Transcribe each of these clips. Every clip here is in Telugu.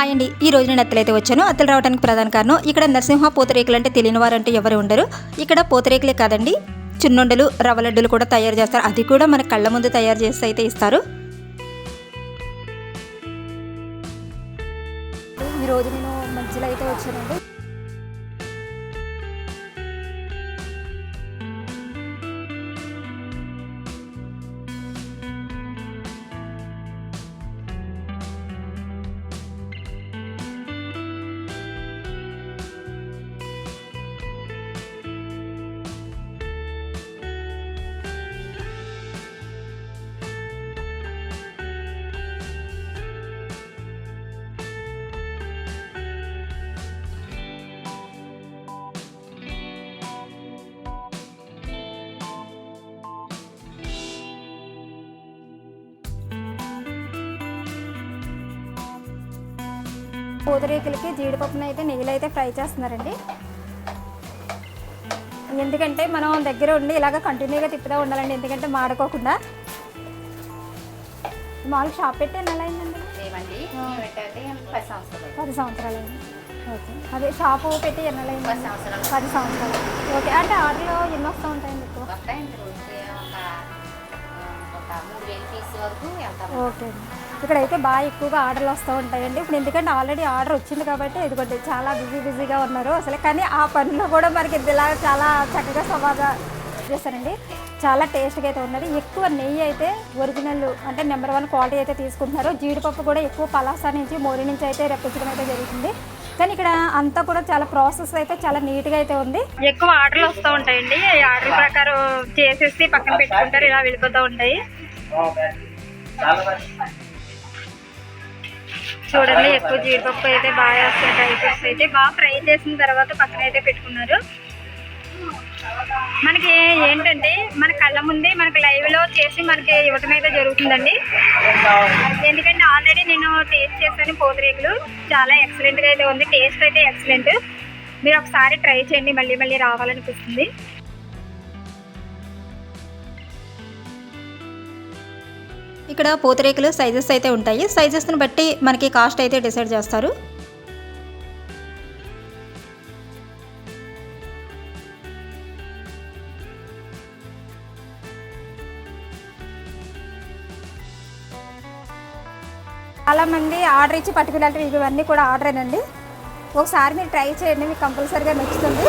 హాయ్ అండి. ఈ రోజు నేను అత్తలైతే వచ్చాను. అత్తలు రావడానికి ప్రధాన కారణం ఇక్కడ నరసింహ పూతరేకులు అంటే తెలియని వారంటే ఎవరు ఉండరు. ఇక్కడ పూతరేకులే కాదండి. చున్నుండలు రవ్వ లడ్డులు కూడా తయారు చేస్తారు. అది కూడా మన కళ్ళ ముందు తయారు చేసి అయితే ఇస్తారు. ఈ రోజు నేను మంచిలో అయితే వచ్చానండి. పూతరేకులకి జీడిపప్పును అయితే నెయ్యిలో అయితే ఫ్రై చేస్తున్నారండి. ఎందుకంటే మనం దగ్గర ఉండి ఇలాగ కంటిన్యూగా తిప్పుతూ ఉండాలండి ఎందుకంటే మాడుకోకుండా. మామూలు షాప్ పెట్టి ఎన్ని అయిందండి? పది సంవత్సరాలు ఓకే. అదే షాపు పెట్టి ఎన్ని అయింది పది సంవత్సరాలు. ఓకే. అంటే ఆర్డర్లో ఎన్ని వస్తూ ఉంటాయండి ఎక్కువ? ఓకే అండి. ఇక్కడైతే బాగా ఎక్కువగా ఆర్డర్లు వస్తూ ఉంటాయండి. ఇప్పుడు ఎందుకంటే ఆల్రెడీ ఆర్డర్ వచ్చింది కాబట్టి ఇదిగోండి చాలా బిజీ బిజీగా ఉన్నారు అసలు. కానీ ఆ పనిలో కూడా మనకి ఇలా చాలా చక్కగా సవాగా చేస్తారండి చాలా టేస్ట్గా అయితే ఉన్నది. ఎక్కువ నెయ్యి అయితే ఒరిజినల్ అంటే నెంబర్ వన్ క్వాలిటీ అయితే తీసుకుంటున్నారు. జీడిపప్పు కూడా ఎక్కువ పలాస నుంచి మోరి నుంచి అయితే రప్పించడం అయితే జరుగుతుంది. కానీ ఇక్కడ అంతా కూడా చాలా ప్రాసెస్ అయితే చాలా నీట్గా అయితే ఉంది. ఎక్కువ ఆర్డర్లు వస్తూ ఉంటాయండి. ఆర్డర్ ప్రకారం చేసేసి పక్కన పెట్టుకుంటారు ఇలా వెళ్ళిపోతూ ఉంటాయి. చూడండి ఎక్కువ జీడిపప్పు అయితే బాగా వస్తాయి డ్రై ఫ్రూట్స్ అయితే. బాగా ఫ్రై చేసిన తర్వాత పక్కన అయితే పెట్టుకున్నారు. మనకి ఏంటంటే మన కళ్ళ ముందే మనకి లైవ్లో చేసి మనకి ఇవ్వటం అయితే జరుగుతుందండి. ఎందుకంటే ఆల్రెడీ నేను టేస్ట్ చేశాను పూతరేకులు చాలా ఎక్సలెంట్గా అయితే ఉంది. టేస్ట్ అయితే ఎక్సలెంట్ మీరు ఒకసారి ట్రై చేయండి. మళ్ళీ మళ్ళీ రావాలనిపిస్తుంది. ఇక్కడ పూతరేకులు సైజెస్ అయితే ఉంటాయి. సైజెస్ని బట్టి మనకి కాస్ట్ అయితే డిసైడ్ చేస్తారు. చాలామంది ఆర్డర్ ఇచ్చి పర్టికులర్ ఇవన్నీ కూడా ఆర్డరేనండి ఒకసారి మీరు ట్రై చేయండి మీకు కంపల్సరీగా నచ్చుతుంది.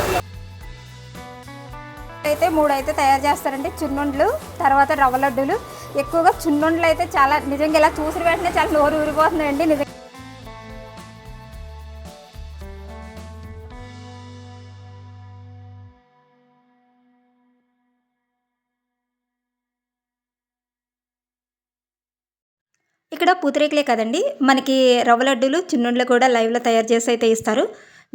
అయితే మూడు అయితే తయారు చేస్తారండి. చున్నుండ్లు తర్వాత రవ్వ లడ్డూలు. ఎక్కువగా చున్నుండలు అయితే చాలా నిజంగా ఇలా చూసిన వెంటనే చాలా నోరు ఊరిపోతున్నాయండి నిజంగా. ఇక్కడ పూతరేకులే కదండి మనకి రవ్వ లడ్డూలు చిన్నుండ్లు కూడా లైవ్లో తయారు చేసి అయితే ఇస్తారు.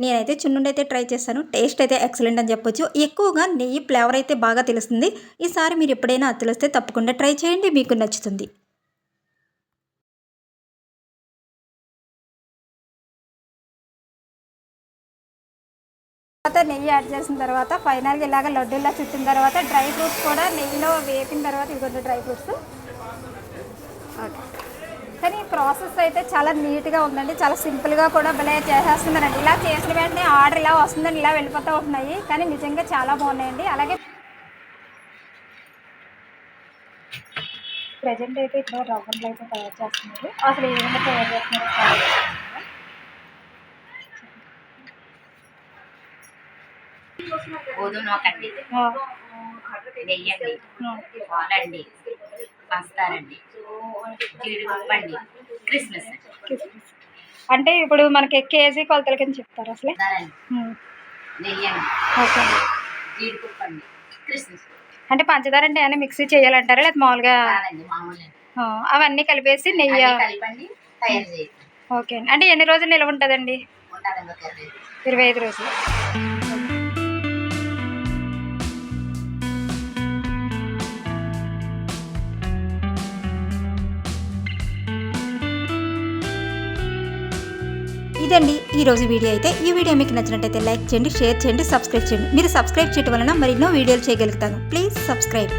నేనైతే చున్నుండి అయితే ట్రై చేశాను. టేస్ట్ అయితే ఎక్సలెంట్ అని చెప్పొచ్చు. ఎక్కువగా నెయ్యి ఫ్లేవర్ అయితే బాగా తెలుస్తుంది. ఈసారి మీరు ఎప్పుడైనా తెలిస్తే తప్పకుండా ట్రై చేయండి. మీకు నచ్చుతుంది. తర్వాత నెయ్యి యాడ్ చేసిన తర్వాత ఫైనల్గా ఇలాగ లడ్డూలా చుట్టిన తర్వాత డ్రై ఫ్రూట్స్ కూడా నెయ్యిలో వేపిన తర్వాత ఇదిగోండి డ్రై ఫ్రూట్స్. ప్రాసెస్ అయితే చాలా నీట్గా ఉందండి. చాలా సింపుల్గా కూడా భలే చేసేస్తున్నారండి. ఇలా చేసిన వెంటనే ఆర్డర్ ఇలా వస్తుందని ఇలా వెళ్ళిపోతూ ఉంటున్నాయి. కానీ నిజంగా చాలా బాగున్నాయండి. అలాగే ప్రజెంట్ అయితే ఇక్కడ రవ్వలు అయితే తయారు చేస్తున్నారు. అసలు ఏ విధంగా తయారు చేస్తున్నారో గోధుమ నూకండి నెయ్యి అండి పాలండి పంచదారండి జీడిపప్పు అండి క్రిస్మస్. అంటే ఇప్పుడు మనకి కేజీ కొలతల కింద చెప్తారు అసలే? ఓకే. క్రిస్మస్. అంటే పంచదార అంటే ఏమైనా మిక్సీ చేయాలంటారా? లేదా మామూలుగా అవన్నీ కలిపేసి నెయ్యి ఓకే అండి. అంటే ఎన్ని రోజులు నిల్వ ఉంటుందండి? ఇరవై ఐదు రోజులు. ఇదండి ఈ రోజు వీడియో అయితే. ఈ వీడియో మీకు నచ్చినట్టయితే లైక్ చేయండి షేర్ చేయండి సబ్స్క్రైబ్ చేయండి. మీరు సబ్స్క్రైబ్ చేయడం వలన మరెన్నో వీడియోలు చేయగలుగుతాను. Please subscribe.